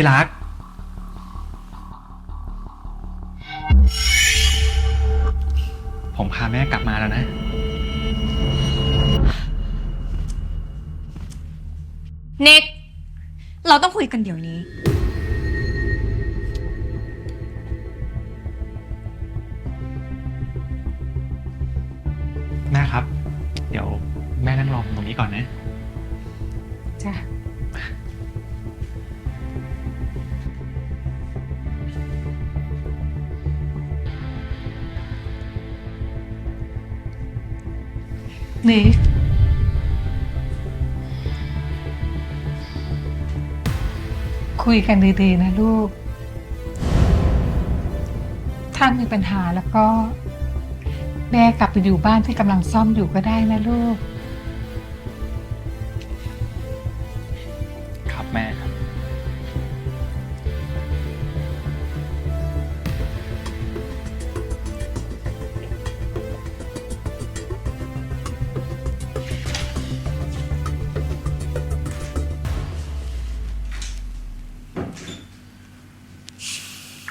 ที่รัก ผมพาแม่กลับมาแล้วนะ เน็ก เราต้องคุยกันเดี๋ยวนี้ นี้ คุยกันดีๆนะลูก ถ้ามีปัญหาแล้วก็ แม่กลับไปอยู่บ้านที่กำลังซ่อมอยู่ก็ได้นะลูก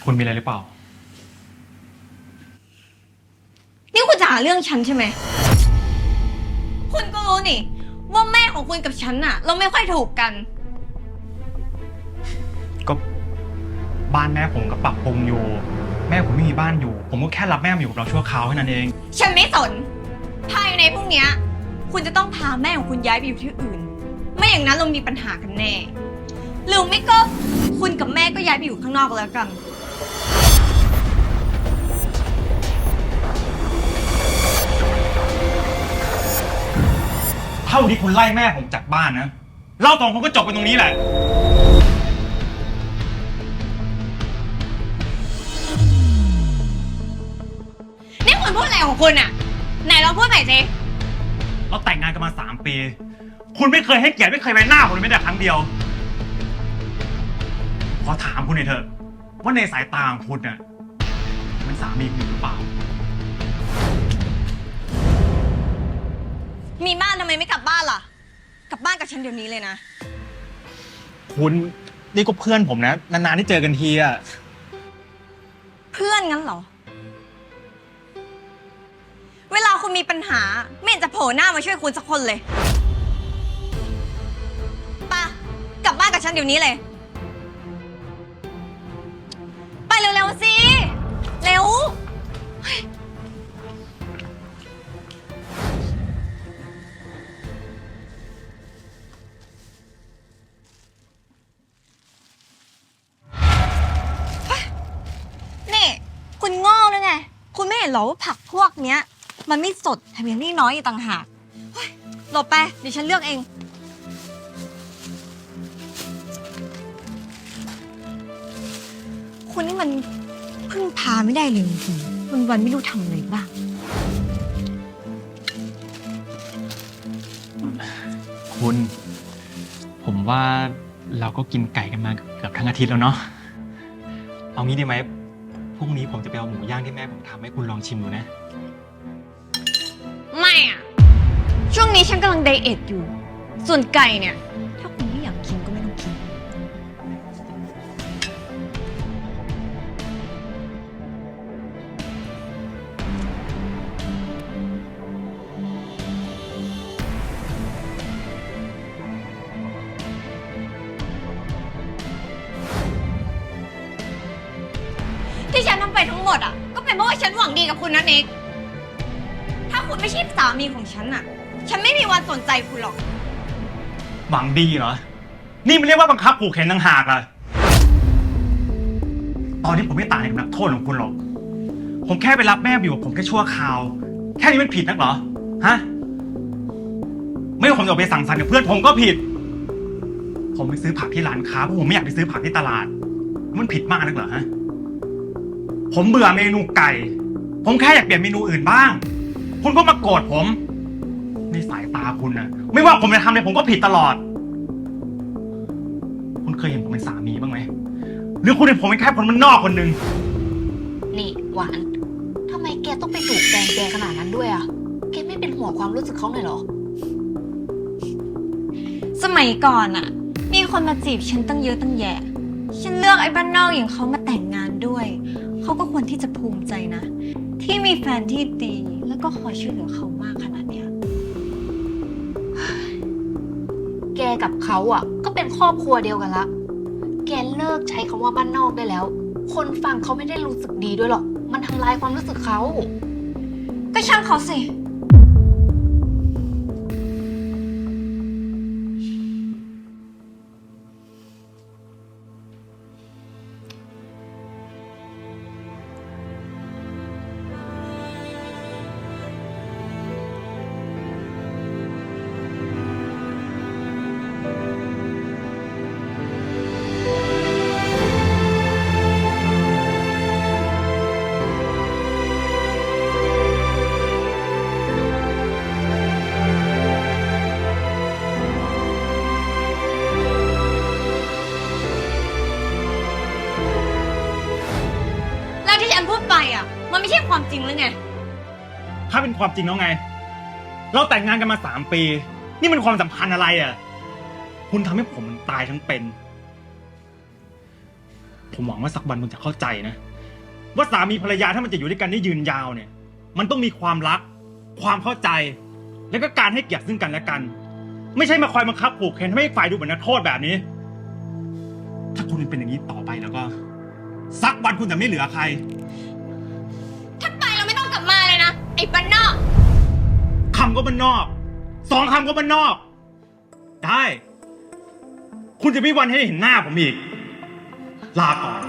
คุณมีอะไรหรือเปล่า นี่คุณจะหาเรื่องฉันใช่ไหม คุณก็รู้นี่ ว่าแม่ของคุณกับฉันน่ะ เราไม่ค่อยถูกกัน ก็บ้านแม่ผมก็ปรับปรุงอยู่ แม่ผมไม่มีบ้านอยู่ ผมก็แค่รับแม่มาอยู่กับเราชั่วคราวแค่นั้นเอง ฉันไม่สน ภายในพรุ่งเนี้ย คุณจะต้องพาแม่ของคุณย้ายไปอยู่ที่อื่น ไม่อย่างนั้นเรามีปัญหากันแน่ หรือไม่ก็คุณกับแม่ก็ย้ายไปอยู่ข้างนอกแล้วกัน เท่าที่คุณไล่แม่ผมจากบ้านนะ เราสองคนก็จบกันตรงนี้แหละ นี่คุณพูดอะไรของคุณอะไหนลองพูดใหม่สิเราแต่งงานกันมาสามปี คุณไม่เคยให้เกียรติไม่เคยไว้หน้าผมเลยแม้แต่ครั้งเดียว ขอถามคุณหน่อยเถอะ ว่าในสายตาของคุณน่ะมันสามีคุณหรือเปล่า มีบ้านทำไมไม่กลับบ้านล่ะ กลับบ้านกับฉันเดี๋ยวนี้เลยนะ คุณนี่ก็เพื่อนผมนะ นานๆที่เจอกันทีอะเพื่อนงั้นเหรอ เวลาคุณมีปัญหา ไม่เห็นจะโผล่หน้ามาช่วยคุณสักคนเลยไปะกลับบ้านกับฉันเดี๋ยวนี้เลย ไปเร็วๆสิ รอว่าผักพวกเนี้ย มันไม่สดแถมยังนี่น้อยอีกต่างหากเฮ้ยหลบไปเดี๋ยวฉันเลือกเอง คุณนี่มันพึ่งพาไม่ได้เลยจริงๆวันวันๆไม่รู้ทำอะไรบ้าง คุณ ผมว่าเราก็กินไก่กันมาเกือบทั้งอาทิตย์แล้วเนาะเอางี้ดีไหม พรุ่งนี้ผมจะไปเอาหมูย่างที่แม่ผมทำให้คุณลองชิมดูนะ ไม่อะช่วงนี้ฉันกำลังไดเอทอยู่ ส่วนไก่เนี่ย หมดอะ ก็เป็นเพราะว่าฉันหวังดีกับคุณนั่นเองถ้าคุณไม่ใช่สามีของฉันอะ ฉันไม่มีวันสนใจคุณหรอก หวังดีเหรอ นี่มันเรียกว่าบังคับผูกแขนต่างหากล่ะตอนนี้ผมไม่ต่างจากนักโทษของคุณหรอก ผมแค่ไปรับแม่อยู่กับผมแค่ชั่วคราว แค่นี้มันผิดนักเหรอ ฮะ ไม่ว่าผมจะออกไปสั่งสรรค์กับเพื่อนผมก็ผิด ผมไปซื้อผักที่ร้านค้าเพราะผมไม่อยากไปซื้อผักที่ตลาด มันผิดมากนักเหรอฮะ ผมเบื่อเมนูไก่ ผมแค่อยากเปลี่ยนเมนูอื่นบ้าง คุณก็มาโกรธผม ในสายตาคุณนะไม่ว่าผมจะทำอะไรผมก็ผิดตลอด คุณเคยเห็นผมเป็นสามีบ้างไหม หรือคุณเห็นผมเป็นแค่คนมันนอกคนหนึ่ง นี่หวาน ทำไมแกต้องไปถูกแฟนแกขนาดนั้นด้วยอะแกไม่เป็นห่วงความรู้สึกเขาหน่อยเหรอ สมัยก่อนอะมีคนมาจีบฉันตั้งเยอะตั้งแยะ ฉันเลือกไอ้บ้านนอกอย่างเขามาแต่งงานด้วย เขาก็ควรที่จะภูมิใจนะ ที่มีแฟนที่ดีแล้วก็คอยช่วยเหลือเขามากขนาดเนี้ยแกกับเขาอะ ก็เป็นครอบครัวเดียวกันละ แกเลิกใช้คำว่าบ้านนอกได้แล้ว คนฟังเขาไม่ได้รู้สึกดีด้วยหรอก มันทำลายความรู้สึกเขา ก็ช่างเขาสิ อะ มันไม่ใช่ความจริงหรือไง ถ้าเป็นความจริงแล้วไง เราแต่งงานกันมาสามปี นี่มันความสัมพันธ์อะไรอะ คุณทำให้ผมมันตายทั้งเป็น ผมหวังว่าสักวันคุณจะเข้าใจนะ ว่าสามีภรรยาถ้ามันจะอยู่ด้วยกันได้ยืนยาวเนี่ย มันต้องมีความรัก ความเข้าใจ แล้วก็การให้เกียรติซึ่งกันและกัน ไม่ใช่มาคอยบังคับผูกแขนให้อีกฝ่ายดูเหมือนนักโทษแบบนี้ ถ้าคุณเป็นอย่างนี้ต่อไปแล้วก็ สักวันคุณจะไม่เหลือใคร ไอ้บ้านนอก คำก็บ้านนอก สองคำก็บ้านนอก ได้ คุณจะไม่มีวันให้เห็นหน้าผมอีก ลาก่อน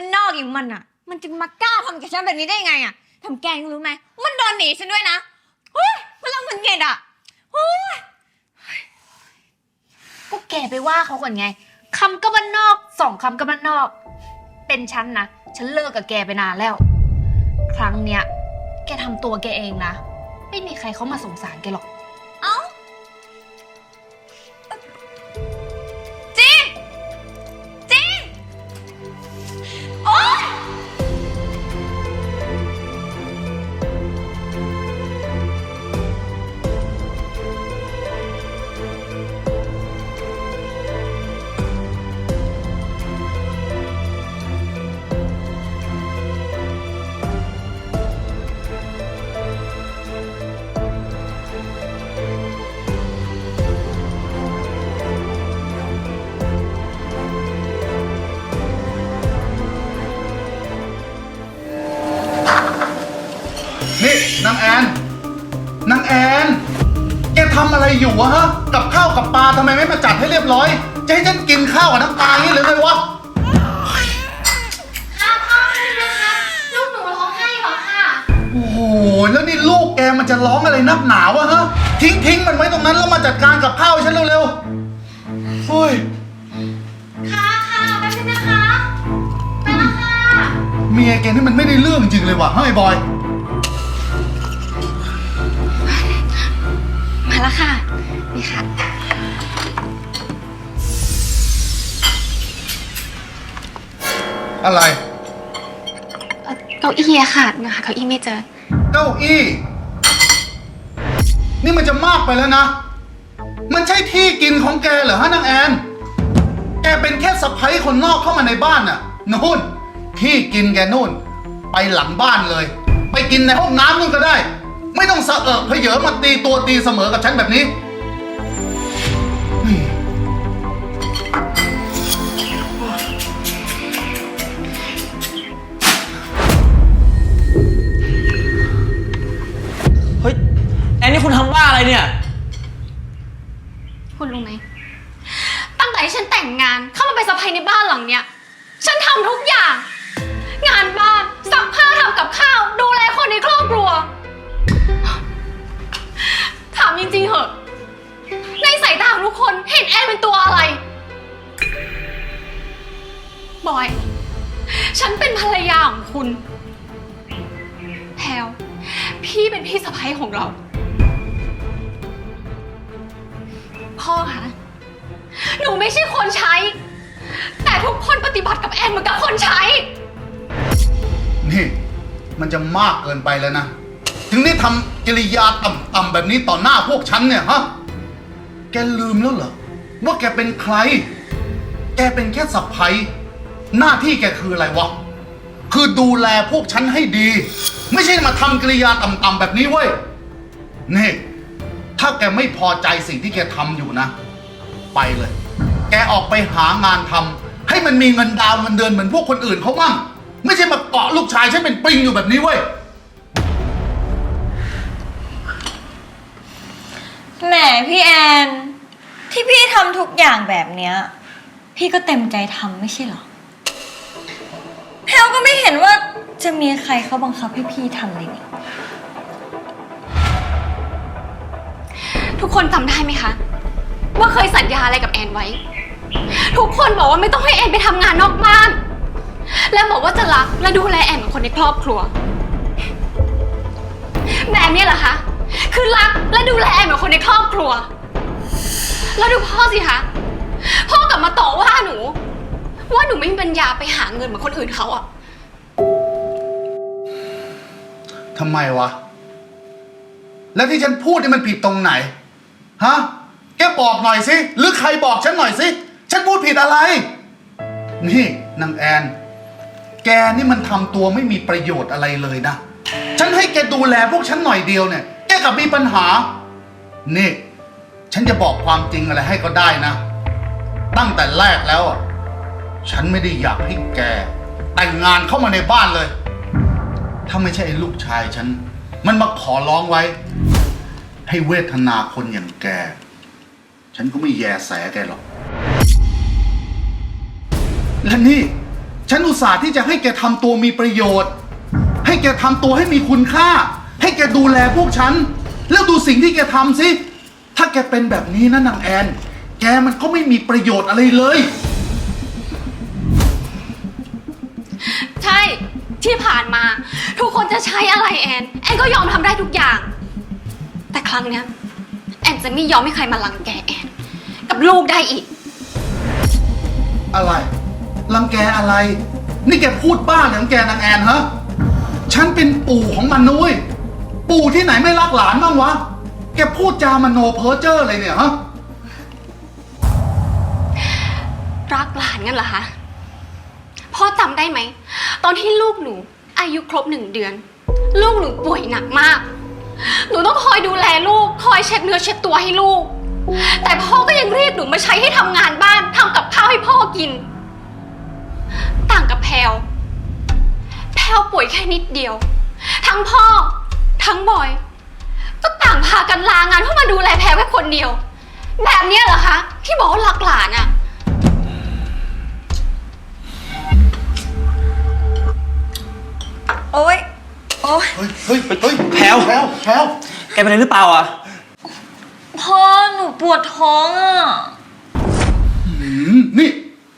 านนอกอย่างมันอะ มันจะมากล้าทำกับฉันแบบนี้ได้ไงอะทำแกงรู้ไหม มันโดนหนีฉันด้วยนะเฮ้ยมันรังมันเกลียดอะเฮ้ยก็แกไปว่าเขาก่อนไงคำก็บ้านนอกสองคำก็บ้านนอก เป็นฉันนะ ฉันเลิกกับแกไปนานแล้ว ครั้งเนี้ย แกทำตัวแกเองนะ ไม่มีใครเขามาสงสารแกหรอก ทำอะไรอยู่วะฮะ กับข้าวกับปลาทำไมไม่มาจัดให้เรียบร้อย จะให้ฉันกินข้าวกับน้ำปลาอย่างนี้หรือไงวะ ค่ะพ่อนะคะลูกหนูร้องไห้เหรอค่ะ โอ้โห แล้วนี่ลูกแกมันจะร้องอะไรนักหนาวะฮะ ทิ้งทิ้งมันไว้ตรงนั้นแล้วมาจัดการกับข้าวให้ฉันเร็วๆโอ้ย ค่ะค่ะแป๊บนึงนะคะไปแล้วค่ะ เมียแกนี่มันไม่ได้เรื่องจริงเลยว่ะเฮ้ยบอย แล้วค่ะ นี่ค่ะ อะไร เอ่อเก้าอี้อะค่ะนะคะเก้าอี้ไม่เจอ เก้าอี้ นี่มันจะมากไปแล้วนะ มันใช่ที่กินของแกเหรอฮะนางแอน แกเป็นแค่สะพ้ยคนนอกเข้ามาในบ้านน่ะนู่น ที่กินแกนู่น ไปหลังบ้านเลย ไปกินในห้องน้ำนู่นก็ได้ ไม่ต้องสะเอะเพเยอมาตีตัวตีเสมอกับฉันแบบนี้ เฮ้ย แอนนี่คุณทำบ้าอะไรเนี่ย พี่เป็นพี่สะใภ้ของเรา พ่อคะหนูไม่ใช่คนใช้ แต่ทุกคนปฏิบัติกับแอนเหมือนกับคนใช้ นี่ มันจะมากเกินไปแล้วนะ ถึงได้ทำกิริยาต่ำๆแบบนี้ต่อหน้าพวกฉันเนี่ยฮะ แกลืมแล้วเหรอ ว่าแกเป็นใคร แกเป็นแค่สะพ้ยหน้าที่แกคืออะไรวะ คือดูแลพวกฉันให้ดี ไม่ใช่มาทำกิริยาต่ำๆแบบนี้เว้ย นี่ ถ้าแกไม่พอใจสิ่งที่แกทำอยู่นะ ไปเลย แกออกไปหางานทำให้มันมีเงินดาวเงินเดือนเหมือนพวกคนอื่นเขาบ้างไม่ใช่มาเกาะลูกชายฉันเป็นปริงอยู่แบบนี้เว้ย แหมพี่แอน ที่พี่ทำทุกอย่างแบบเนี้ย พี่ก็เต็มใจทำไม่ใช่เหรอแพลวก็ไม่เห็นว่า จะมีใครเขาบังคับให้พี่ทำเลยนี่ทุกคนจำได้ไหมคะ ว่าเคยสัญญาอะไรกับแอนไว้ ทุกคนบอกว่าไม่ต้องให้แอนไปทำงานนอกบ้าน และบอกว่าจะรักและดูแลแอนเหมือนคนในครอบครัว แบบนี้เหรอคะ คือรักและดูแลแอนเหมือนคนในครอบครัว แล้วดูพ่อสิคะ พ่อกลับมาต่อว่าหนู ว่าหนูไม่มีปัญญาไปหาเงินเหมือนคนอื่นเขาอะ ทำไมวะ แล้วที่ฉันพูดนี่มันผิดตรงไหน ฮะ แกบอกหน่อยสิ หรือใครบอกฉันหน่อยสิ ฉันพูดผิดอะไร นี่นางแอน แกนี่มันทำตัวไม่มีประโยชน์อะไรเลยนะ ฉันให้แกดูแลพวกฉันหน่อยเดียวเนี่ย แกกลับมีปัญหา นี่ ฉันจะบอกความจริงอะไรให้ก็ได้นะ ตั้งแต่แรกแล้วอะ ฉันไม่ได้อยากให้แกแต่งงานเข้ามาในบ้านเลย ถ้าไม่ใช่ลูกชายฉัน มันมาขอร้องไว้ ให้เวทนาคนอย่างแก ฉันก็ไม่แยแสแกหรอก และนี่ ฉันอุตส่าห์ที่จะให้แกทำตัวมีประโยชน์ ให้แกทำตัวให้มีคุณค่า ให้แกดูแลพวกฉัน แล้วดูสิ่งที่แกทำสิ ถ้าแกเป็นแบบนี้นะนางแอน แกมันก็ไม่มีประโยชน์อะไรเลย ที่ผ่านมา ทุกคนจะใช้อะไรแอน แอนก็ยอมทำได้ทุกอย่าง แต่ครั้งเนี้ยแอนจะไม่ยอมให้ใครมาลังแกแอน กับลูกได้อีก อะไรรังแกอะไร นี่แกพูดบ้าเหรือของแกนางแอนฮะ ฉันเป็นปู่ของมันนุ้ย ปู่ที่ไหนไม่รักหลานบ้างวะ แกพูดจามโนเพ้อเจ้ออะไรเนี่ยฮะ รักหลานงั้นเหรอคะ พ่อจำได้ไหม ตอนที่ลูกหนูอายุครบหนึ่งเดือน ลูกหนูป่วยหนักมาก หนูต้องคอยดูแลลูก คอยเช็ดเนื้อเช็ดตัวให้ลูก แต่พ่อก็ยังเรียกหนูมาใช้ให้ทำงานบ้านทำกับข้าวให้พ่อกิน ต่างกับแพลวแพลวป่วยแค่นิดเดียว ทั้งพ่อ ทั้งบอย ก็ต่างพากันลางานเพื่อมาดูแลแพลวแค่คนเดียว แบบเนี้ยเหรอคะ ที่บอกว่ารักหลานอะ โอ๊ย โอ๊ย เฮ้ยเฮ้ยเฮ้ยแพรว แพรวแพรวแกเป็นอะไรหรือเปล่าอะ พ่อหนูปวดท้องอะ หืมนี่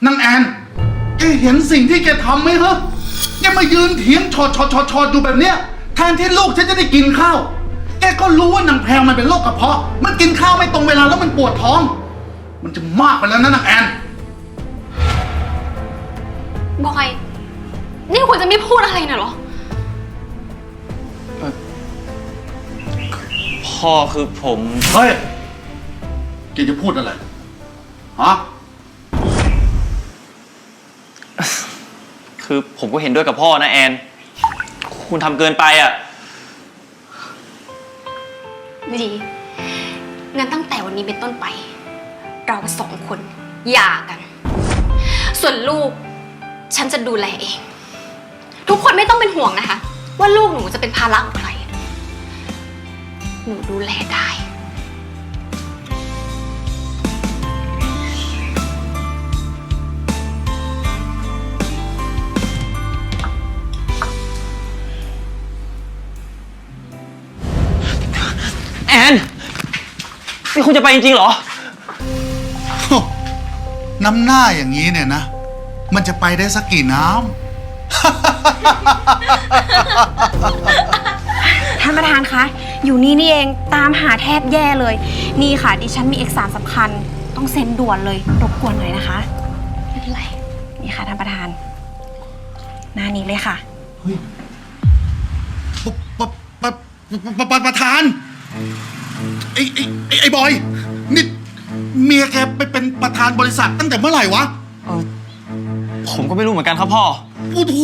นางแอนแกเห็นสิ่งที่แกทำไหมฮะแกมายืนเถียงชอดชอดชอดชอดอยู่แบบเนี้ยแทนที่ลูกฉันจะได้กินข้าว แกก็รู้ว่านางแพรวมันเป็นโรคกระเพาะ มันกินข้าวไม่ตรงเวลาแล้วมันปวดท้อง มันจะมากไปแล้วนะนางแอน บอย นี่คุณจะไม่พูดอะไรน่ะเหรอ พ่อคือผม เฮ้ยแกจะพูดอะไร ฮะ คือผมก็เห็นด้วยกับพ่อนะแอน คุณทำเกินไปอะดี งั้นตั้งแต่วันนี้เป็นต้นไป เราสองคนหย่ากัน ส่วนลูก ฉันจะดูแลเอง ทุกคนไม่ต้องเป็นห่วงนะคะ ว่าลูกหนูจะเป็นภาระของใคร หนูดูแลได้ แอน นี่คุณจะไปจริงๆเหรอน้ำหน้าอย่างนี้เนี่ยนะ มันจะไปได้สักกี่น้ำ อยู่นี่นี่เองตามหาแทบแย่เลย นี่ค่ะ ดิฉันมีเอกสารสำคัญ ต้องเซ็นด่วนเลยรบกวนหน่อยนะคะไม่เป็นไรนี่ค่ะท่านประธาน หน้านี้เลยค่ะปะปะปะปะประธานไอ้ไอ้ไอ้ไอ้บอยนี่เมียแกไปเป็นประธานบริษัทตั้งแต่เมื่อไหร่วะผมก็ไม่รู้เหมือนกันครับพ่อโอ้โห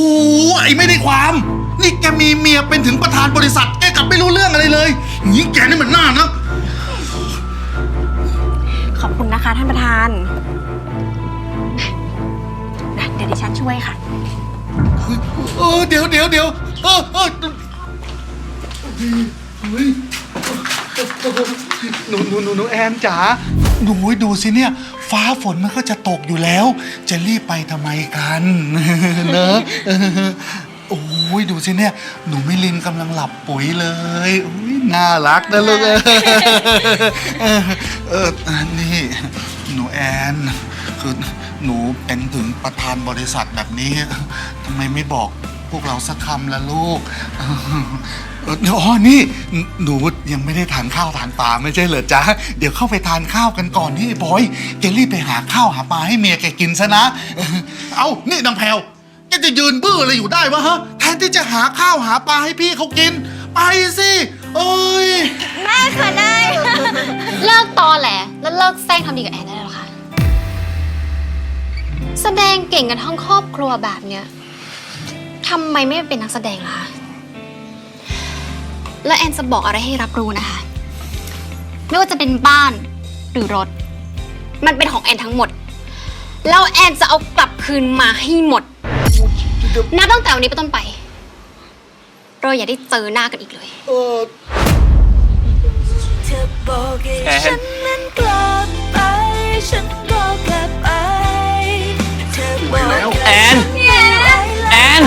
ไอ้ไม่ได้ความ นี่แกมีเมียเป็นถึงประธานบริษัทแก กลับไม่รู้เรื่องอะไรเลยอย่างนี้แกนี่มันหน้านะ ขอบคุณนะคะท่านประธานนะเดี๋ยวดิฉันช่วยค่ะ เออเดี๋ยวเดี๋ยวเดี๋ยวเออเออเฮ้ยหนูหนูหนูหนูแอนจ๋าหนูดูสิเนี่ย ฟ้าฝนมันก็จะตกอยู่แล้ว จะรีบไปทำไมกัน เนอะเออ โอ้ยดูสิเนี่ย หนูมิลินกำลังหลับปุ๋ยเลยอุ๊ยน่ารักนะลูกเออเออเออนี่ หนูแอนคือหนูเป็นถึงประธานบริษัทแบบนี้ทำไมไม่บอกพวกเราสักคำละลูกเอออ๋อนี่ หนูยังไม่ได้ทานข้าวทานปลาไม่ใช่เหรอจ๊ะ เดี๋ยวเข้าไปทานข้าวกันก่อนนี่บอยแกรีบไปหาข้าวหาปลาให้เมียแกกินซะนะเอานี่นางแพรว แกจะยืนบื้ออะไรอยู่ได้วะฮะ แทนที่จะหาข้าวหาปลาให้พี่เขากิน ไปสิเอ้ย แม่ค่ะได้ เลิกตอแหลแล้วเลิกแซงทำดีกับแอนได้แล้วค่ะ แสดงเก่งกันทั้งครอบครัวแบบเนี้ยทำไมไม่เป็นนักแสดงล่ะคะแล้วแอนจะบอกอะไรให้รับรู้นะคะ ไม่ว่าจะเป็นบ้านหรือรถ มันเป็นของแอนทั้งหมด แล้วแอนจะเอากลับคืนมาให้หมด นับตั้งแต่วันนี้เป็นต้นไป เราอย่าได้เจอหน้ากันอีกเลยแอนไป ฉัลับแอน แอน